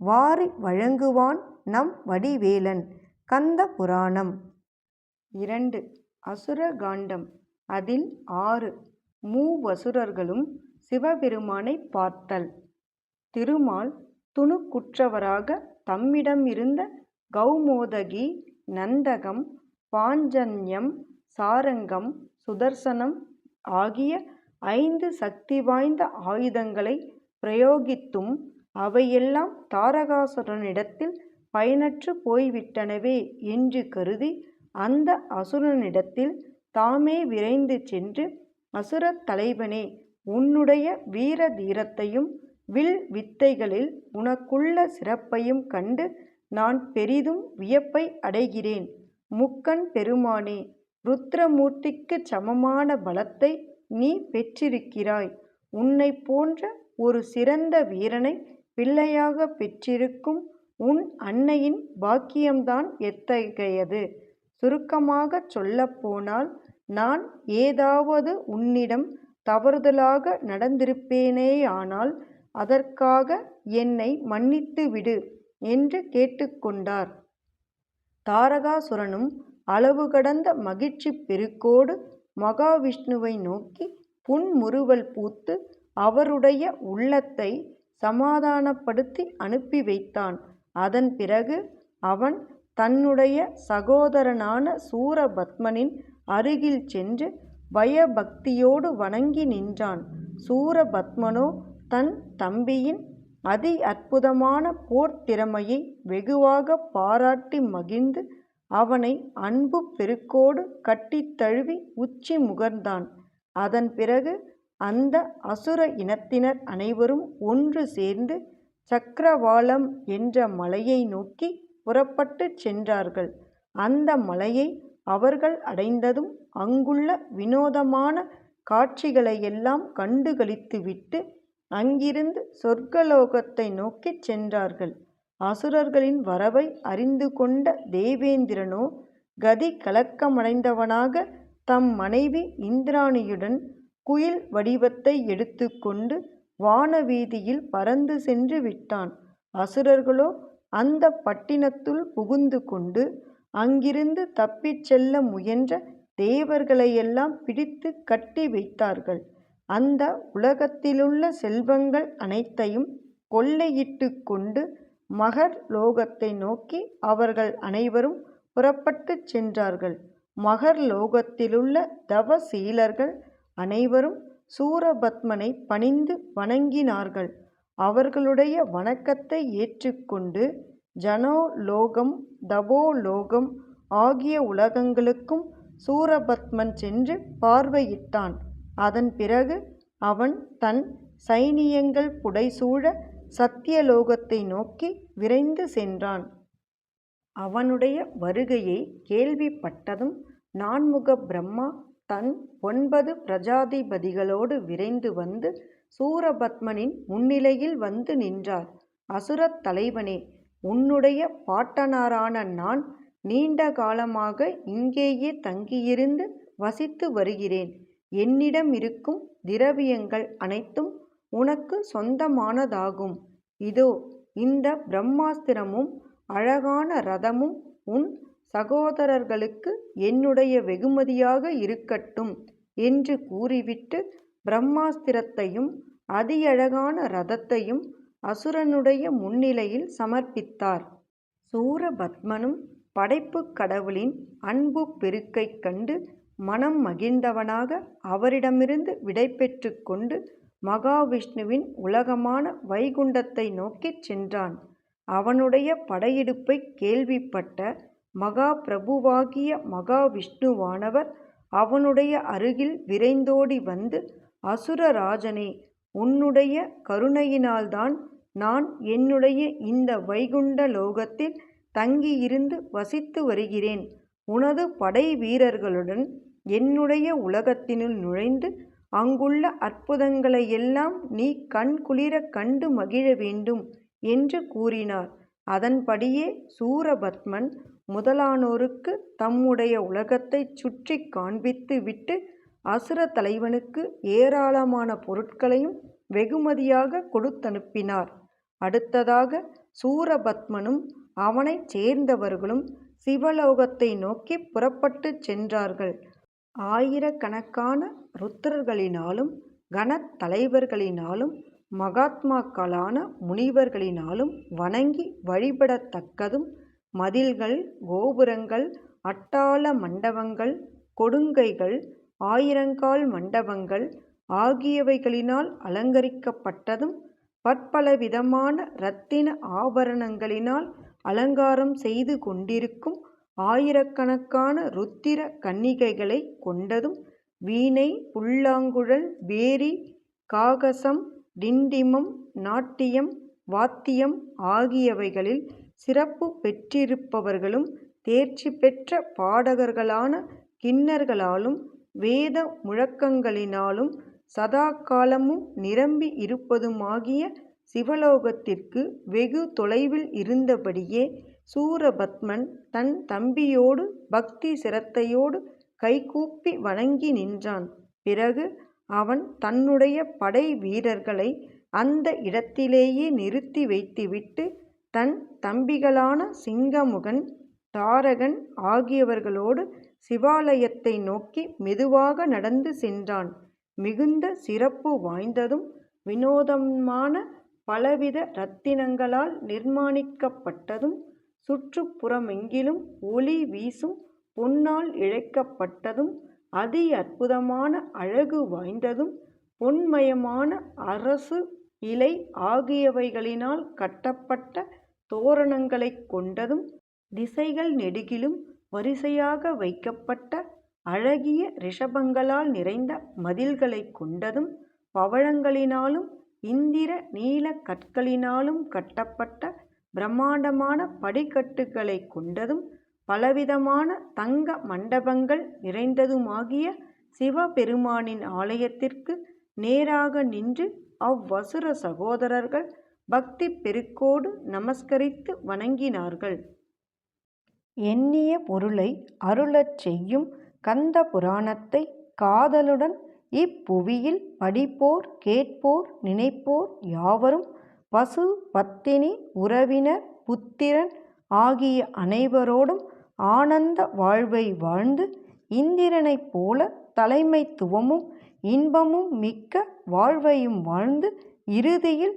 வாரி வழங்குவான் நம் வடிவேலன். கந்த புராணம். இரண்டு. அசுர காண்டம். அதில் ஆறு. மூவசுரர்களும் சிவபெருமானை பார்த்தல். திருமால் துணுக்குற்றவராக தம்மிடமிருந்த கௌமோதகி நந்தகம் பாஞ்சன்யம் சாரங்கம் சுதர்சனம் ஆகிய ஐந்து சக்தி வாய்ந்த ஆயுதங்களை பிரயோகித்தும் அவையெல்லாம் தாரகாசுரனிடத்தில் பயனற்று போய்விட்டனவே என்று கருதி அந்த அசுரனிடத்தில் தாமே விரைந்து சென்று அசுரத் தலைவனே உன்னுடைய வீர தீரத்தையும் வில் வித்தைகளில் உனக்குள்ள சிறப்பையும் கண்டு நான் பெரிதும் வியப்பை அடைகிறேன். முக்கன் பெருமானே ருத்ரமூர்த்திக்குச் சமமான பலத்தை நீ பெற்றிருக்கிறாய். உன்னைப் போன்ற ஒரு சிறந்த வீரனை பிள்ளையாகப் பெற்றிருக்கும் உன் அன்னையின் பாக்கியம்தான் எத்தகையது? சுருக்கமாகச் சொல்லப்போனால் நான் ஏதாவது உன்னிடம் தவறுதலாக நடந்திருப்பேனேயானால் அதற்காக என்னை மன்னித்து விடு என்று கேட்டுக்கொண்டார். தாரகாசுரனும் அளவு கடந்த மகிழ்ச்சிப் பெருக்கோடு மகாவிஷ்ணுவை நோக்கி புன்முறுவல் பூத்து அவருடைய உள்ளத்தை சமாதானப்படுத்தி அனுப்பி வைத்தான். அதன் பிறகு அவன் தன்னுடைய சகோதரனான சூரபத்மனின் அருகில் சென்று பயபக்தியோடு வணங்கி நின்றான். சூரபத்மனோ தன் தம்பியின் அதி அற்புதமான போர்த் திறமையை பாராட்டி மகிழ்ந்து அவனை அன்பு பெருக்கோடு கட்டித் தழுவி உச்சி முகர்ந்தான். அதன் பிறகு அந்த அசுர இனத்தினர் அனைவரும் ஒன்று சேர்ந்து சக்கரவாளம் என்ற மலையை நோக்கி புறப்பட்டுச் சென்றார்கள். அந்த மலையை அவர்கள் அடைந்ததும் அங்குள்ள வினோதமான காட்சிகளையெல்லாம் கண்டுகளித்துவிட்டு அங்கிருந்து சொர்க்கலோகத்தை நோக்கிச் சென்றார்கள். அசுரர்களின் வரவை அறிந்து கொண்ட தேவேந்திரனோ கதி கலக்கமடைந்தவனாக தம் மனைவி இந்திராணியுடன் குயில் வடிவத்தை எடுத்துக்கொண்டு வானவீதியில் பறந்து சென்று விட்டான். அசுரர்களோ அந்த பட்டினத்துள் புகுந்து கொண்டு அங்கிருந்து தப்பிச் செல்ல முயன்ற தேவர்களையெல்லாம் பிடித்து கட்டி வைத்தார்கள். அந்த உலகத்திலுள்ள செல்வங்கள் அனைத்தையும் கொள்ளையிட்டு கொண்டு மகர் லோகத்தை நோக்கி அவர்கள் அனைவரும் புறப்பட்டுச் சென்றார்கள். மகர் லோகத்திலுள்ள தவசீலர்கள் அனைவரும் சூரபத்மனை பணிந்து வணங்கினார்கள். அவர்களுடைய வணக்கத்தை ஏற்றுக்கொண்டு ஜனோலோகம் தபோலோகம் ஆகிய உலகங்களுக்கும் சூரபத்மன் சென்று பார்வையிட்டான். அதன் பிறகு அவன் தன் சைனியங்கள் புடைசூழ சத்தியலோகத்தை நோக்கி விரைந்து சென்றான். அவனுடைய வருகையை கேள்விப்பட்டதும் நான்முக பிரம்மா தன் ஒன்பது பிரஜாதிபதிகளோடு விரைந்து வந்து சூரபத்மனின் முன்னிலையில் வந்து நின்றார். அசுரத் தலைவனே உன்னுடைய பாட்டனாரான நான் நீண்ட காலமாக இங்கேயே தங்கியிருந்து வசித்து வருகிறேன். என்னிடம் இருக்கும் திரவியங்கள் அனைத்தும் உனக்கு சொந்தமானதாகும். இதோ இந்த பிரம்மாஸ்திரமும் அழகான ரதமும் உன் சகோதரர்களுக்கு என்னுடைய வெகுமதியாக இருக்கட்டும் என்று கூறிவிட்டு பிரம்மாஸ்திரத்தையும் அதியழகான ரதத்தையும் அசுரனுடைய முன்னிலையில் சமர்ப்பித்தார். சூரபத்மனும் படைப்புக் கடவுளின் அன்பு பெருக்கைக் கண்டு மனம் மகிழ்ந்தவனாக அவரிடமிருந்து விடைபெற்று கொண்டு மகாவிஷ்ணுவின் உலகமான வைகுண்டத்தை நோக்கிச் சென்றான். அவனுடைய படையெடுப்பைக் கேள்விப்பட்ட மகா பிரபுவாகிய மகாவிஷ்ணுவானவர் அவனுடைய அருகில் விரைந்தோடி வந்து அசுரராஜனே உன்னுடைய கருணையினால்தான் நான் என்னுடைய இந்த வைகுண்ட லோகத்தில் தங்கியிருந்து வசித்து வருகிறேன். உனது படை வீரர்களுடன் என்னுடைய உலகத்தினுள் நுழைந்து அங்குள்ள அற்புதங்களையெல்லாம் நீ கண்குளிர கண்டு மகிழ வேண்டும் என்று கூறினார். அதன்படியே சூரபத்மன் முதலானோருக்கு தம்முடைய உலகத்தைச் சுற்றி காண்பித்து விட்டு அசுர தலைவனுக்கு ஏராளமான பொருட்களையும் வெகுமதியாக கொடுத்தனுப்பினார். அடுத்ததாக சூரபத்மனும் அவனைச் சேர்ந்தவர்களும் சிவலோகத்தை நோக்கி புறப்பட்டுச் சென்றார்கள். ஆயிரக்கணக்கான ருத்ரர்களினாலும் கணத்தலைவர்களினாலும் மகாத்மாக்களான முனிவர்களினாலும் வணங்கி வழிபடத்தக்கதும் மதில்கள் கோபுரங்கள் அட்டாள மண்டபங்கள் கொடுங்கைகள் ஆயிரங்கால் மண்டபங்கள் ஆகியவைகளினால் அலங்கரிக்கப்பட்டதும் பற்பலவிதமான இரத்தின ஆபரணங்களினால் அலங்காரம் செய்து கொண்டிருக்கும் ஆயிரக்கணக்கான ருத்திர கன்னிகைகளைக் கொண்டதும் வீணை புல்லாங்குழல் பேரி காகசம் டிண்டிமம் நாட்டியம் வாத்தியம் ஆகியவைகளில் சிறப்பு பெற்றிருப்பவர்களும் தேர்ச்சி பெற்ற பாடகர்களான கின்னர்களாலும் வேத முழக்கங்களினாலும் சதாகாலமும் நிரம்பி இருப்பதுமாகிய சிவலோகத்திற்கு வெகு தொலைவில் இருந்தபடியே சூரபத்மன் தன் தம்பியோடு பக்தி சிரத்தையோடு கைகூப்பி வணங்கி நின்றான். பிறகு அவன் தன்னுடைய படை வீரர்களை அந்த இடத்திலேயே நிறுத்தி வைத்துவிட்டு தன் தம்பிகளான சிங்கமுகன் தாரகன் ஆகியவர்களோடு சிவாலயத்தை நோக்கி மெதுவாக நடந்து சென்றான். மிகுந்த சிறப்பு வாய்ந்ததும் வினோதமான பலவித இரத்தினங்களால் நிர்மாணிக்கப்பட்டதும் சுற்றுப்புறமெங்கிலும் ஒளி வீசும் பொன்னால் இழைக்கப்பட்டதும் அதி அற்புதமான அழகு வாய்ந்ததும் பொன்மயமான அரசு இலை ஆகியவைகளினால் கட்டப்பட்ட தோரணங்களைக் கொண்டதும் திசைகள் நெடுகிலும் வரிசையாக வைக்கப்பட்ட அழகிய ரிஷபங்களால் நிறைந்த மதில்களைக் கொண்டதும் பவழங்களினாலும் இந்திர நீல கற்களினாலும் கட்டப்பட்ட பிரம்மாண்டமான படிக்கட்டுகளை கொண்டதும் பலவிதமான தங்க மண்டபங்கள் நிறைந்ததுமாகிய சிவபெருமானின் ஆலயத்திற்கு நேராக நின்று அவ்வசுர சகோதரர்கள் பக்தி பெருக்கோடு நமஸ்கரித்து வணங்கினார்கள். எண்ணிய பொருளை அருளச் செய்யும் கந்த புராணத்தை காதலுடன் இப்புவியில் படிப்போர் கேட்போர் நினைப்போர் யாவரும் பசு பத்தினி உறவினர் புத்திரன் ஆகிய அனைவரோடும் ஆனந்த வாழ்வை வாழ்ந்து இந்திரனைப் போல தலைமைத்துவமும் இன்பமும் மிக்க வாழ்வையும் வாழ்ந்து இறுதியில்